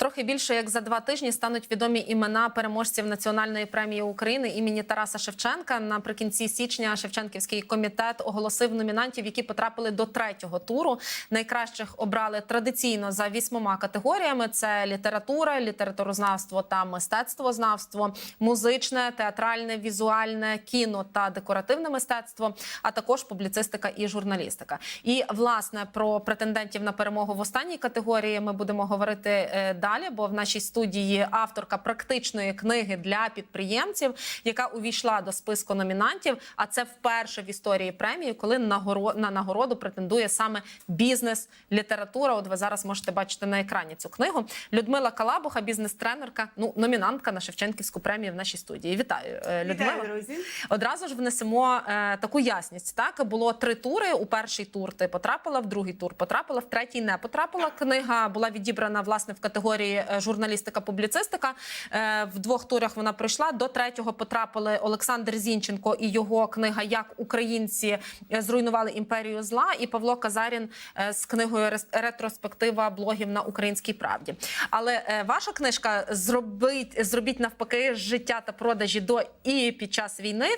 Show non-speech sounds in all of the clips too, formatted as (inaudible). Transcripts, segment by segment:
Трохи більше як за два тижні стануть відомі імена переможців національної премії України імені Тараса Шевченка. Наприкінці січня Шевченківський комітет оголосив номінантів, які потрапили до третього туру. Найкращих обрали традиційно за вісьмома категоріями: це література, літературознавство та мистецтвознавство, музичне, театральне, візуальне, кіно та декоративне мистецтво, а також публіцистика і журналістика. І власне про претендентів на перемогу в останній категорії ми будемо говорити е, далі. Бо в нашій студії авторка практичної книги для підприємців, яка увійшла до списку номінантів. А це вперше в історії премії, коли на нагороду претендує саме бізнес-література. От ви зараз можете бачити на екрані цю книгу. Людмила Калабуха, бізнес-тренерка, ну номінантка на Шевченківську премію в нашій студії. Вітаю, е, Людмила. Вітаю, друзі. Одразу ж внесемо е, таку ясність. Так було три тури. У перший тур ти потрапила, в другий тур потрапила, в третій не потрапила. Книга була відібрана власне в категорії е, журналістика-публіцистика. Е, в двох турах вона пройшла. До третього потрапили Олександр Зінченко і його книга Як українці е, зруйнували імперію зла, і Павло Казарін з книгою «Рес- Ретроспектива блогів на українській правді. Але ваша книжка зробить зробіть навпаки життя та продажі до і під час війни.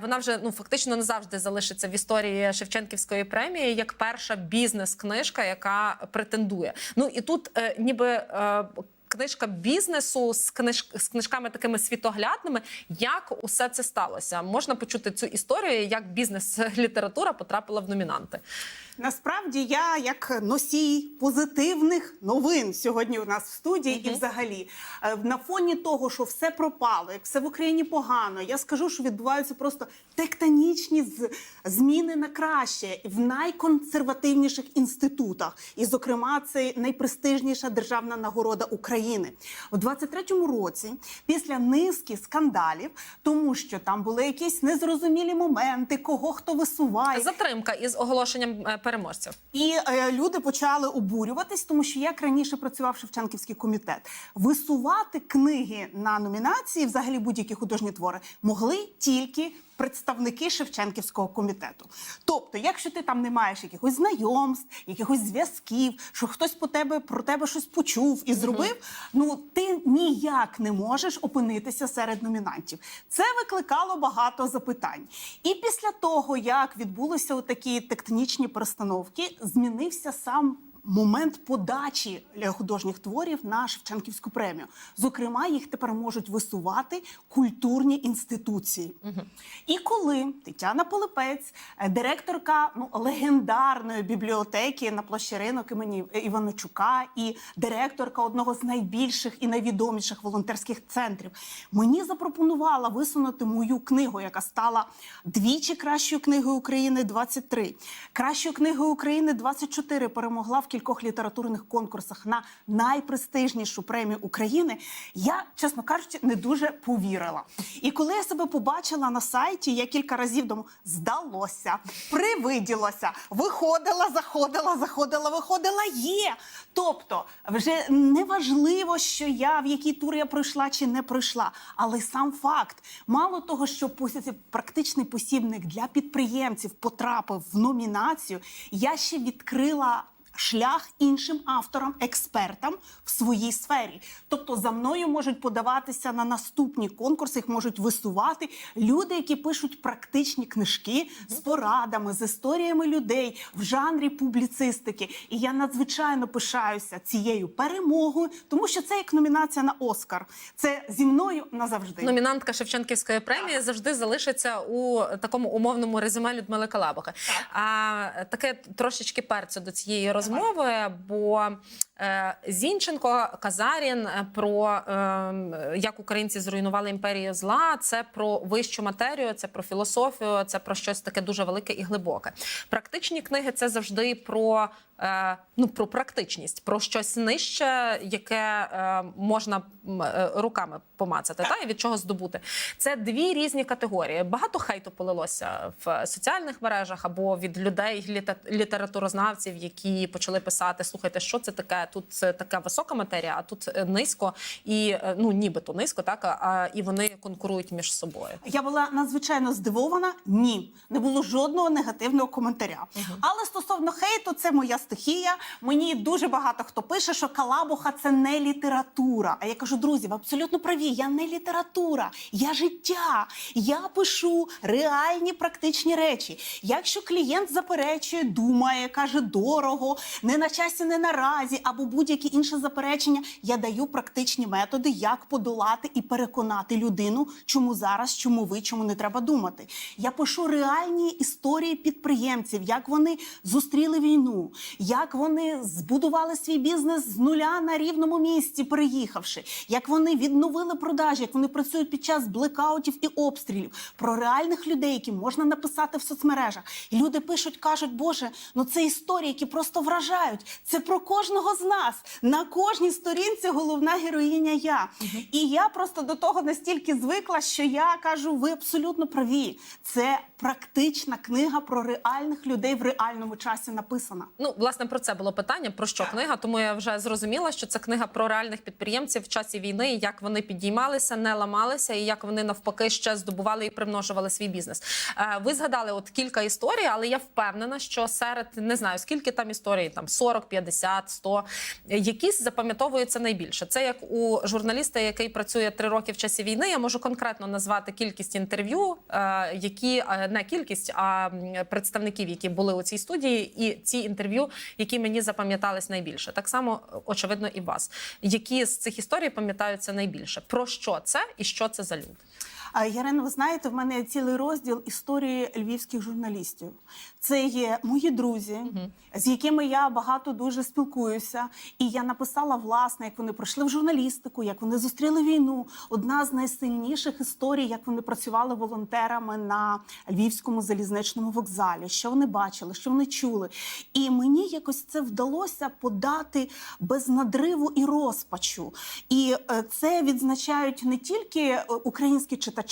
Вона вже ну фактично назавжди залишиться в історії Шевченківської премії як перша бізнес-книжка, яка претендує. Ну і тут ніби. Книжка бізнесу з книж з книжками такими світоглядними. Як усе це сталося? Можна почути цю історію, як бізнес-література потрапила в номінанти. Насправді я як носій позитивних новин сьогодні у нас в студії, і взагалі е, на фоні того, що все пропало, як все в Україні погано, я скажу, що відбуваються просто тектонічні зміни на краще в найконсервативніших інститутах. І, зокрема, це найпрестижніша державна нагорода України у 23-му році. Після низки скандалів, тому що там були якісь незрозумілі моменти, кого хто висуває. Затримка із оголошенням е, переможців. І е, люди почали обурюватись, тому що як раніше працював Шевченківський комітет, висувати книги на номінації, взагалі будь-які художні твори, могли тільки представники Шевченківського комітету. Тобто, якщо ти там не маєш якихось знайомств, якихось зв'язків, що хтось по тебе про тебе щось почув і зробив, ну ти ніяк не можеш опинитися серед номінантів. Це викликало багато запитань. І після того, як відбулися такі тектонічні перестановки, змінився сам. Момент подачі художніх творів на Шевченківську премію. Зокрема, їх тепер можуть висувати культурні інституції. І коли Тетяна Полипець, е, директорка ну, легендарної бібліотеки на площі ринок імені Іваничука і директорка одного з найбільших і найвідоміших волонтерських центрів, мені запропонувала висунути мою книгу, яка стала двічі кращою книгою України 23, кращою книгою України 24 перемогла в кількох літературних конкурсах на найпрестижнішу премію України. Я, чесно кажучи, не дуже повірила. І коли я себе побачила на сайті, я кілька разів думаю, здалося, привиділося, виходила, заходила, заходила, виходила. Є. Тобто, вже не важливо, що я в який тур я пройшла чи не пройшла, але сам факт, мало того, що практичний посібник для підприємців потрапив в номінацію, я ще відкрила. Шлях іншим авторам, експертам в своїй сфері. Тобто за мною можуть подаватися на наступні конкурси, їх можуть висувати люди, які пишуть практичні книжки з порадами, з історіями людей в жанрі публіцистики. І я надзвичайно пишаюся цією перемогою, тому що це як номінація на Оскар. Це зі мною назавжди. Номінантка Шевченківської премії завжди залишиться у такому умовному резюме Людмили Калабухи. А таке трошечки перцю до цієї розмови, бо е, Зінченко Казарін е, про е, як українці зруйнували імперію зла. Це про вищу матерію, це про філософію, це про щось таке дуже велике і глибоке. Практичні книги це завжди про. Е, Ну, про практичність, про щось нижче, яке е, можна е, руками помацати, та і від чого здобути. Це дві різні категорії. Багато хейту полилося в соціальних мережах або від людей, літературознавців, які почали писати: слухайте, що це таке? Тут така висока матерія, а тут низько, і ну нібито низько, так а і вони конкурують між собою. Я була надзвичайно здивована. Ні, не було жодного негативного коментаря. Але стосовно хейту, це моя стихія. Мені дуже багато хто пише, що калабуха це не література. А я кажу, друзі, ви абсолютно праві. Я не література, я життя. Я пишу реальні практичні речі. Якщо клієнт заперечує, думає, каже дорого, не на часі, не наразі, або будь-які інші заперечення, я даю практичні методи, як подолати і переконати людину, чому зараз, чому ви, чому не треба думати. Я пишу реальні історії підприємців, як вони зустріли війну, як вони збудували свій бізнес з нуля на рівному місці, переїхавши, як вони відновили продажі, як вони працюють під час блекаутів і обстрілів, про реальних людей, які можна написати в соцмережах. І люди пишуть, кажуть, Боже, ну це історії, які просто вражають. Це про кожного з нас. На кожній сторінці головна героїня я. І я просто до того настільки звикла, що я кажу, ви абсолютно праві. Це практична книга про реальних людей в реальному часі написана. Ну, власне, про це було питання. Про що книга? Тому я вже зрозуміла, що це книга про реальних підприємців в часі війни, як вони підіймалися, не ламалися, і як вони навпаки ще здобували і примножували свій бізнес. Е, Ви згадали от кілька історій, але я впевнена, що серед не знаю скільки там історій, там 40, 50, 100, е, якісь запам'ятовуються найбільше. Це як у журналіста, який працює три роки в часі війни. Я можу конкретно назвати кількість інтерв'ю, е, які е, не кількість, а представників, які були у цій студії, і ці інтерв'ю, які мені запам'ятались найбільше. Так само очевидно і вас. Які з цих історій пам'ятаються найбільше? Про що це і що це за люди? Ярина, ви знаєте, в мене є цілий розділ історії львівських журналістів. Це є мої друзі, з якими я багато дуже спілкуюся. І я написала власне, як вони пройшли в журналістику, як вони зустріли війну. Одна з найсильніших історій, як вони працювали волонтерами на львівському залізничному вокзалі. Що вони бачили, що вони чули. І мені якось це вдалося подати без надриву і розпачу. І е, це відзначають не тільки е, українські читачі.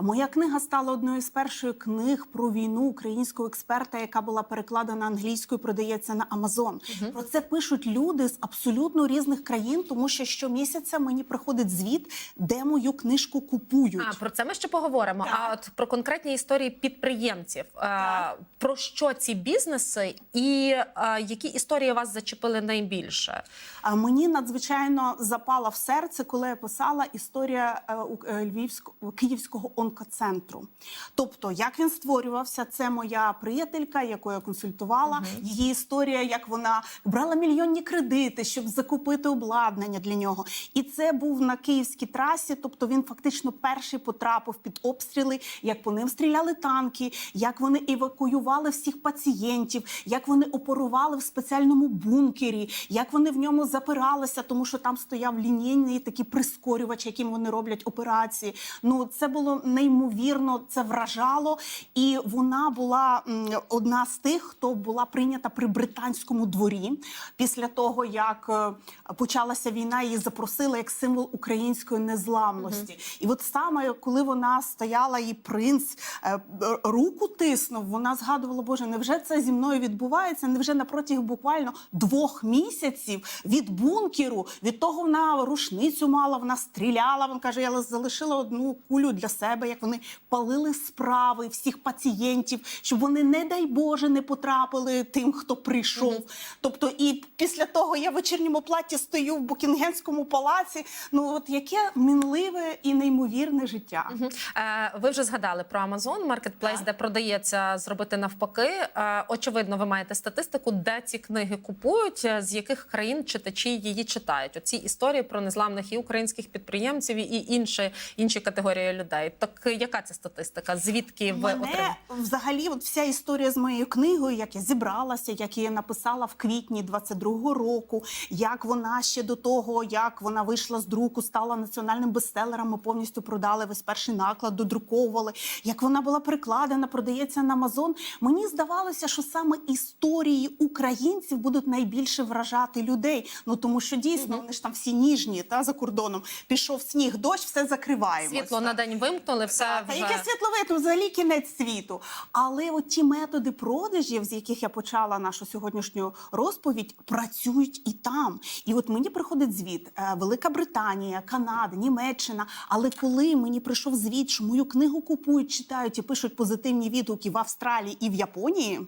Моя книга стала одною з перших книг про війну українського експерта, яка була перекладена англійською, продається на Амазон. Про це пишуть люди з абсолютно різних країн, тому що щомісяця мені приходить звіт, де мою книжку купують. А про це ми ще поговоримо. Так. А от про конкретні історії підприємців. Е, Так. Про що ці бізнеси, і е, які історії вас зачепили найбільше? А мені надзвичайно запала в серце, коли я писала історія е, львівського київського онкоцентру. Тобто, як він створювався, це моя приятелька, яку я консультувала. Її історія, як вона брала мільйонні кредити, щоб закупити обладнання для нього. І це був на київській трасі. Тобто він фактично перший потрапив під обстріли, як по ним стріляли танки, як вони евакуювали всіх пацієнтів, як вони оперували в спеціальному бункері, як вони в ньому запиралися, тому що там стояв лінійний такий прискорювач, яким вони роблять операції. Ну це було неймовірно, це вражало. І вона була одна з тих, хто була прийнята при британському дворі після того, як е, почалася війна, її запросили як символ української незламності. І от саме коли вона стояла, і принц е, руку тиснув, вона згадувала, Боже, невже це зі мною відбувається? Невже на протязі буквально двох місяців від бункеру, від того вона рушницю мала, вона стріляла. Вона каже, я залишила одну кулю для себе, як вони палили справи всіх пацієнтів, щоб вони, не дай Боже, не потрапили тим, хто прийшов. Тобто, і після того я в вечірньому платі стою в Букінгемському палаці. Ну от яке мінливе і неймовірне життя. Мгм. Е, Ви вже згадали про Marketplace, Так. де продається зробити навпаки. Е, Очевидно, ви маєте статистику, де ці книги купують, е, з яких країн читачі її читають. Оці історії про незламних і українських підприємців і інші інші категорії людей. Так яка це статистика? Звідки ви Мене отримали? взагалі, от вся історія з моєю книгою, як я зібралася, як я написала в квітні 22-го року, як вона ще до того, як вона вийшла з друку, стала національним бестселером. Ми повністю продали весь перший наклад, додруковували. Як вона була перекладена, продається на Амазон. Мені здавалося, що саме історії українців будуть найбільше вражати людей. Ну тому що дійсно вони ж там всі ніжні та за кордоном. Пішов сніг, дощ, все закриваємо. Світло на день вимкнули, все Та вже яке світловито, взагалі кінець світу. Але от ті методи продажів, з яких я почала нашу сьогоднішню розповідь, працюють і там. І от мені приходить звіт: е, Велика Британія, Канада, Німеччина. Але коли мені прийшов звіт, що мою книгу купують, читають і пишуть позитивні відгуки в Австралії і в Японії.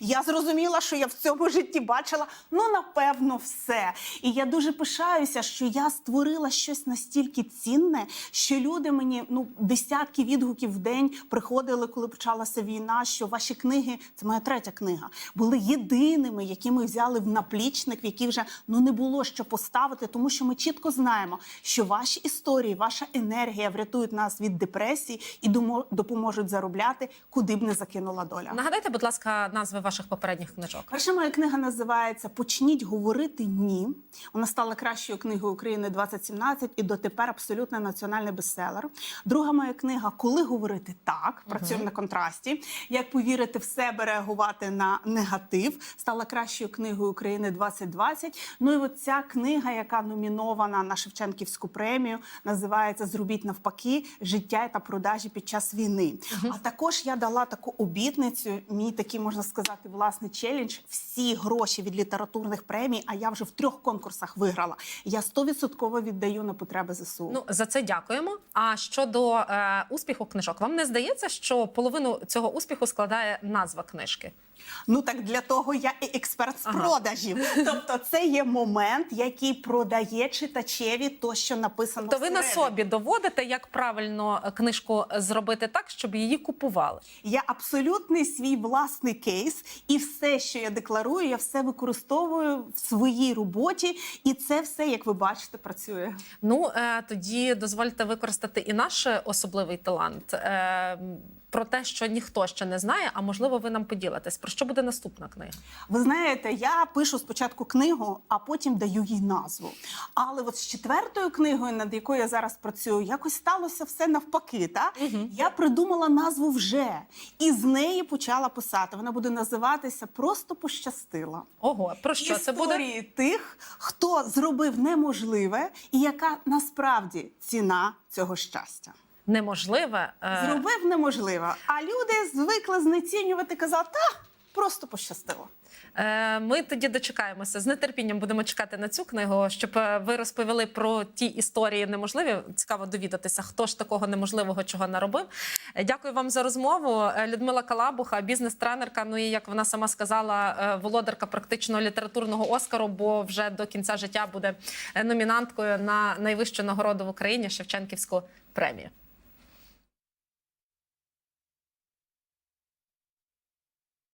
Я зрозуміла, що я в цьому житті бачила ну напевно все. І я дуже пишаюся, що я створила щось настільки цінне, що люди мені ну десятки відгуків в день приходили, коли почалася війна. Що ваші книги, це моя третя книга, були єдиними, які ми взяли в наплічник, в які вже ну не було що поставити, тому що ми чітко знаємо, що ваші історії, ваша енергія врятують нас від депресії і допоможуть заробляти, куди б не закинула доля. Нагадайте, будь ласка, назви ваших попередніх книжок. Перша моя книга називається Почніть говорити ні. Вона стала кращою книгою України 2017 і дотепер абсолютно національний бестселер. Друга моя книга Коли говорити так, працюємо на контрасті. Як повірити в себе, реагувати на негатив, стала кращою книгою України 2020. Ну і от ця книга, яка номінована на Шевченківську премію, називається Зробіть навпаки життя та продажі під час війни. А також я дала таку обітницю, мій такий можна сказати, власний челендж. Всі гроші від літературних премій, а я вже в трьох конкурсах виграла. Я стовідсотково віддаю на потреби ЗСУ. Ну за це дякуємо. А щодо е, успіху книжок, вам не здається, що половину цього успіху складає назва книжки? Ну так для того я і експерт з Ага. продажів. (laughs) Тобто, це є момент, який продає читачеві то, що написано. То ви на собі доводите, як правильно книжку зробити так, щоб її купували. Я абсолютний свій власний кейс, і все, що я декларую, я все використовую в своїй роботі, і це все, як ви бачите, працює. Ну е, тоді дозвольте використати і наш особливий талант. Про те, що ніхто ще не знає, а можливо, ви нам поділитесь. Про що буде наступна книга? Ви знаєте, я пишу спочатку книгу, а потім даю їй назву. Але от з четвертою книгою, над якою я зараз працюю, якось сталося все навпаки. Та? Я придумала назву вже і з неї почала писати. Вона буде називатися Просто пощастила. Ого, про що це буде? Історії тих, хто зробив неможливе, і яка насправді ціна цього щастя. Неможливе. е, Зробив неможливе. А люди звикли знецінювати, казати, та просто пощастило. Е, Ми тоді дочекаємося. З нетерпінням будемо чекати на цю книгу, щоб е, ви розповіли про ті історії неможливі. Цікаво довідатися, хто ж такого неможливого чого наробив. Дякую вам за розмову. Людмила Калабуха, бізнес-тренерка. Ну і як вона сама сказала, володарка практично літературного оскару, бо вже до кінця життя буде номінанткою на найвищу нагороду в Україні Шевченківську премію.